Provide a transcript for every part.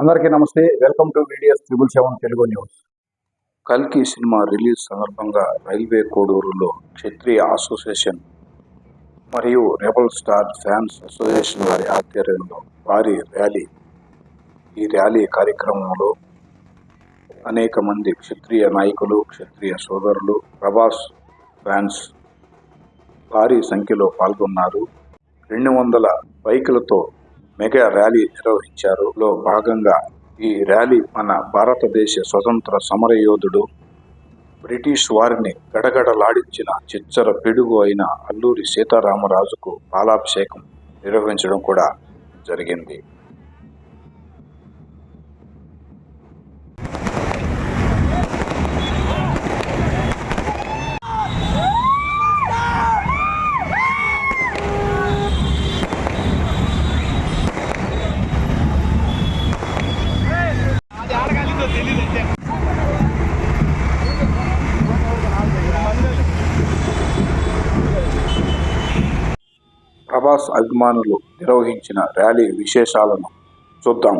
అందరికీ నమస్తే. Welcome to videos triple seven Telugu news. కల్కి సినిమా రిలీజ్ సందర్భంగా రైల్వే కోడూరులో క్షత్రియ అసోసియేషన్ మరియు రెబల్ స్టార్ ఫ్యాన్స్ అసోసియేషన్ వారి ఆధ్వర్యంలో భారీ ర్యాలీ. ఈ ర్యాలీ కార్యక్రమంలో అనేక మంది క్షత్రియ నాయకులు క్షత్రియ సోదరులు ప్రభాస్ ఫ్యాన్స్ భారీ సంఖ్యలో పాల్గొన్నారు. రెండు వందల బైకులతో మెగా ర్యాలీ నిర్వహించారు. లో భాగంగా ఈ ర్యాలీ మన భారతదేశ స్వతంత్ర సమరయోధుడు బ్రిటిష్ వారిని గడగడలాడించిన చిచ్చర పిడుగు అయిన అల్లూరి సీతారామరాజుకు పాలాభిషేకం నిర్వహించడం కూడా జరిగింది. ప్రభాస్ అభిమానులు నిర్వహించిన ర్యాలీ విశేషాలను చూద్దాం.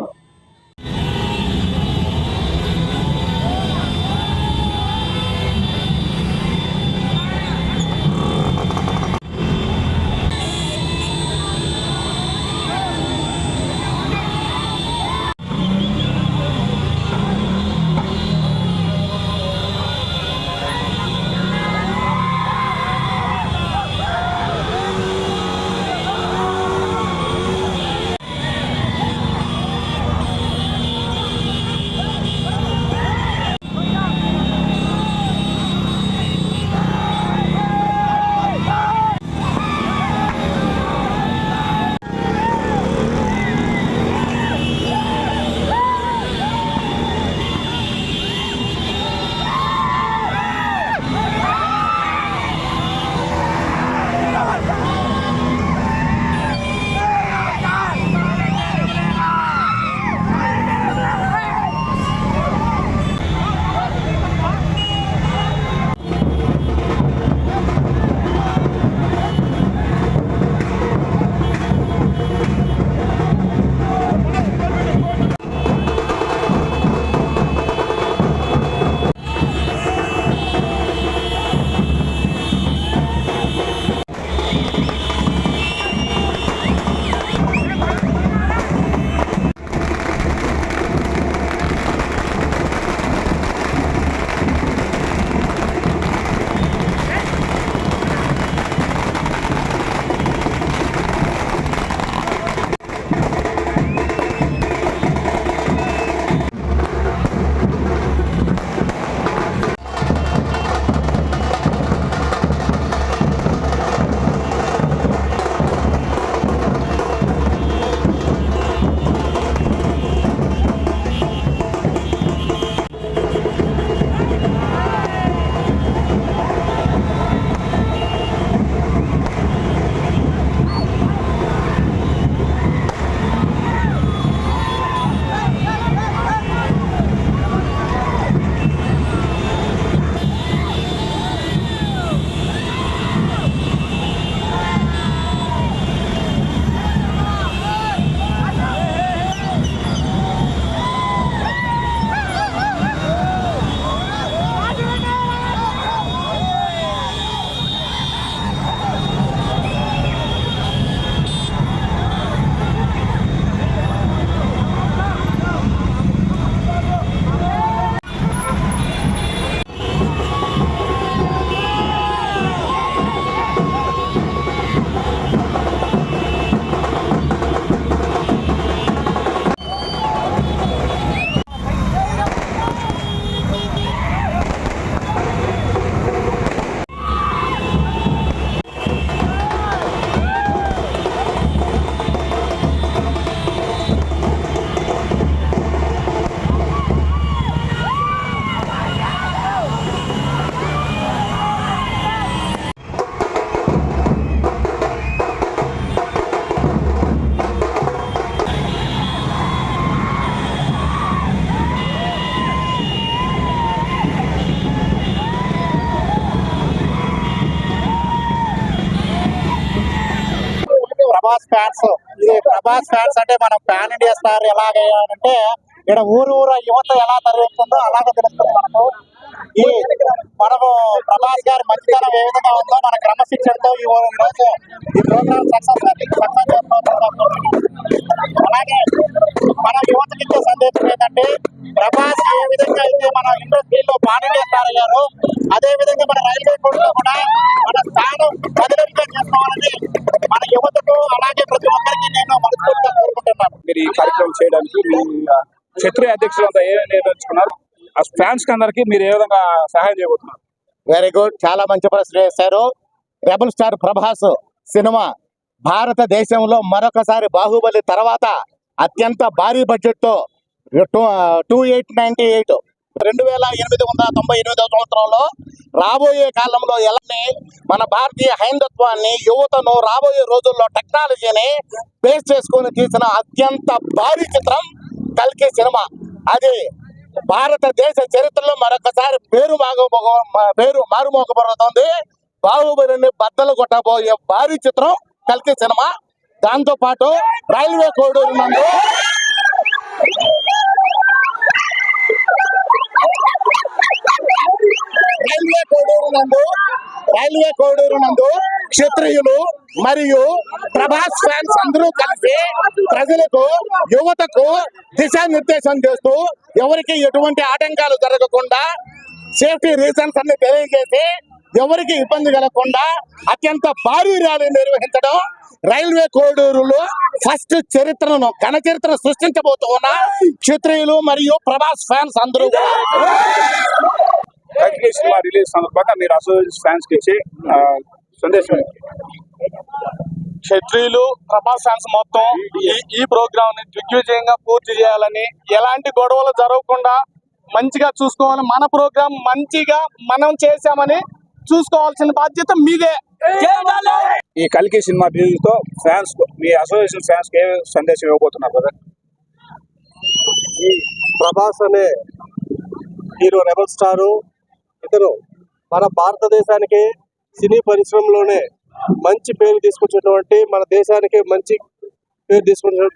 ప్రభాస్ ఫ్యాన్స్ ఇది ప్రభాస్ ఫ్యాన్స్ అంటే మనం ప్యాన్ ఇండియా స్టార్ ఎలాగంటే ఇక్కడ ఊరు ఊరు యువత ఎలా తరలిస్తుందో అలాగే తెలుస్తుంది మనకు. ఈ మనము ప్రభాస్ గారి మంచితనం ఏ విధంగా ఉందో మన క్రమశిక్షణతో ఈ రోజు ఈ ప్రోగ్రామ్ సక్సెస్ సక్సెస్ అలాగే మన యువతకి ఇచ్చే సందేశం ఏంటంటే ప్రభాస్ ఏ విధంగా అయితే మన ఇండస్ట్రీలో పానీయ స్టార్ అయ్యారో అదే విధంగా మన రైల్వే కూడా మన స్థానం బదిలీగా చేసుకోవాలని క్షత్రియ అధ్యక్షులు అంతా ఏమేమి నిర్ణయించుకున్నారు ఆ ఫ్యాన్స్కి అందరికి మీరు ఏ విధంగా సహాయం చేయబోతున్నారు? వెరీ గుడ్ చాలా మంచి ప్రశ్న వేశారు. రెబల్ స్టార్ ప్రభాస్ సినిమా భారతదేశంలో మరొకసారి బాహుబలి తర్వాత అత్యంత భారీ బడ్జెట్తో టూ ఎయిట్ నైన్టీ ఎయిట్ రెండు వేల ఎనిమిది వందల తొంభై ఎనిమిదవ సంవత్సరంలో రాబోయే కాలంలో ఎలాని మన భారతీయ హైందత్వాన్ని యువతను రాబోయే రోజుల్లో టెక్నాలజీని బేస్ చేసుకొని తీసిన అత్యంత భారీ చిత్రం కల్కి సినిమా. అది భారతదేశ చరిత్రలో మరొకసారి పేరు మాగోమోగ పేరు మారుమోగబడుతుంది బాహుబలిని బద్దలు కొట్టబోయే భారీ చిత్రం కల్కి సినిమా. దాంతో పాటు రైల్వే కోడూరు నందు నందు రైల్వే కోడూరు నందు క్షత్రియులు మరియు ప్రభాస్ ఫ్యాన్స్ అందరూ కలిసి ప్రజలకు యువతకు దిశానిర్దేశం చేస్తూ ఎవరికి ఎటువంటి ఆటంకాలు జరగకుండా సేఫ్టీ రీజన్స్ అన్ని తెలియజేసి ఎవరికి ఇబ్బంది కలగకుండా అత్యంత భారీ ర్యాలీ నిర్వహించడం రైల్వే కోడూరులో ఫస్ట్ చరిత్రను ఘన చరిత్ర సృష్టించబోతున్న క్షత్రియులు మరియు ప్రభాస్ ఫ్యాన్స్ అందరూ సినిమా రిలీజ్ సందర్భంగా మీరు అసోసియేషన్ ఫ్యాన్స్కి ఇచ్చే సందేశం? క్షత్రియులు ప్రభాస్ ఫ్యాన్స్ మొత్తం ఈ ఈ ప్రోగ్రామ్ని దిగ్విజయంగా పూర్తి చేయాలని ఎలాంటి గొడవలు జరగకుండా మంచిగా చూసుకోవాలి. మన ప్రోగ్రామ్ మంచిగా మనం చేశామని చూసుకోవాల్సిన బాధ్యత మీదే. ఈ కల్కి సినిమా రిలీజ్తో ఫ్యాన్స్ మీ అసోసియేషన్ ఫ్యాన్స్కి ఏ సందేశం ఇవ్వబోతున్నారు కదా ప్రభాస్ అనే హీరో రెబల్ స్టారు ఇతను మన భారతదేశానికి సినీ పరిశ్రమలోనే మంచి పేరు తీసుకొచ్చినటువంటి మన దేశానికి మంచి పేరు తీసుకొచ్చిన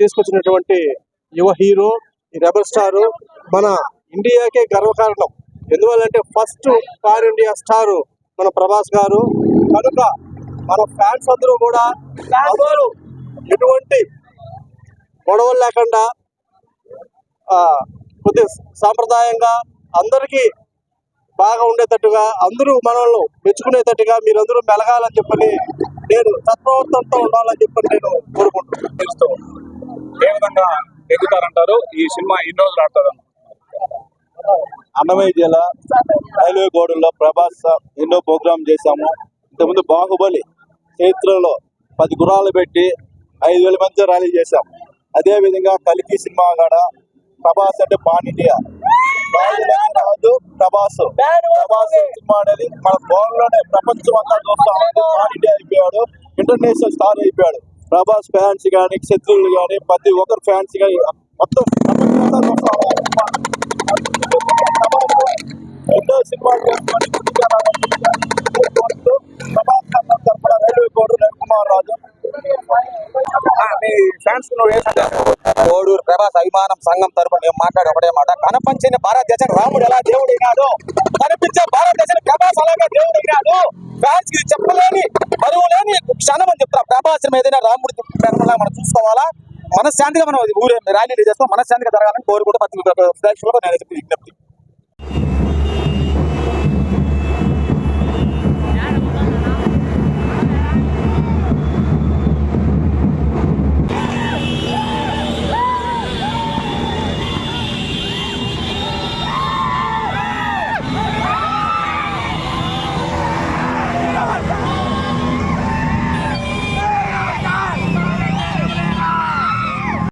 తీసుకొచ్చినటువంటి యువ హీరో ఈ రెబల్ స్టారు మన ఇండియాకే గర్వకారణం. ఎందువల్లంటే ఫస్ట్ స్టార్ ఇండియా స్టారు మన ప్రభాస్ గారు. కనుక మన ఫ్యాన్స్ అందరూ కూడా అందరూ ఎటువంటి గొడవలు లేకుండా కొద్ది సాంప్రదాయంగా అందరికీ బాగా ఉండేటట్టుగా అందరూ మనల్ని మెచ్చుకునేటట్టుగా మీరందరూ మెలగాలని చెప్పని నేను సత్ప్రవర్తనతో ఉండాలని చెప్పని నేను కోరుకుంటున్నాను. తెలుస్తూ ఏ విధంగా ఎగుతారంటారు ఈ సినిమా ఎన్ని రోజులు ఆడుతుంది అన్నమయ్య జిల్లా రైల్వే గోడల్లో ప్రభాస్ ఎన్నో ప్రోగ్రామ్ చేశాము. ఇంతకుముందు బాహుబలి చరిత్రలో పది గురాలు పెట్టి ఐదు వేల మంది ర్యాలీ చేశాం అదే విధంగా కలికి సినిమా కాడ ప్రభాస్ అంటే pan India. Prabhas. Prabhas cinema అనేది మన ఫోన్లోనే ప్రపంచం అంతా చూస్తా ఉంది. అయిపోయాడు. ఇంటర్నేషనల్ స్టార్ అయిపోయాడు. ప్రభాస్ ఫ్యాన్స్ కానీ శత్రువులు కానీ ప్రతి ఒక్కరు ఫ్యాన్స్ కానీ మొత్తం. ఎన్నో సినిమాలు చేసుకొని రైల్వే కోడు రవికుమార్ రాజు మీ ఫ్యాన్స్ నువ్వు కోడూరు ప్రభాస్ అభిమానం సంఘం తరపున మేము మాట్లాడే ఒకటే మాట. కనపంచిన భారతదేశం రాముడు ఎలా దేవుడైనాడు కనిపించే భారతదేశం ప్రభాస్ అలాగే దేవుడైనాడు ఫ్యాన్స్కి చెప్పలేని బరువు లేని క్షణం అని చెప్తారు ప్రభాస్ ఏదైనా రాముడి ప్రేమలా మనం చూసుకోవాలా? మనశ్శాంతిగా మనం ఊరే ర్యాలీ చేస్తాం. మనశ్శాంతిగా జరగాలని కోరుకుంటూ ప్రతి నేను చెప్పి విజ్ఞప్తి.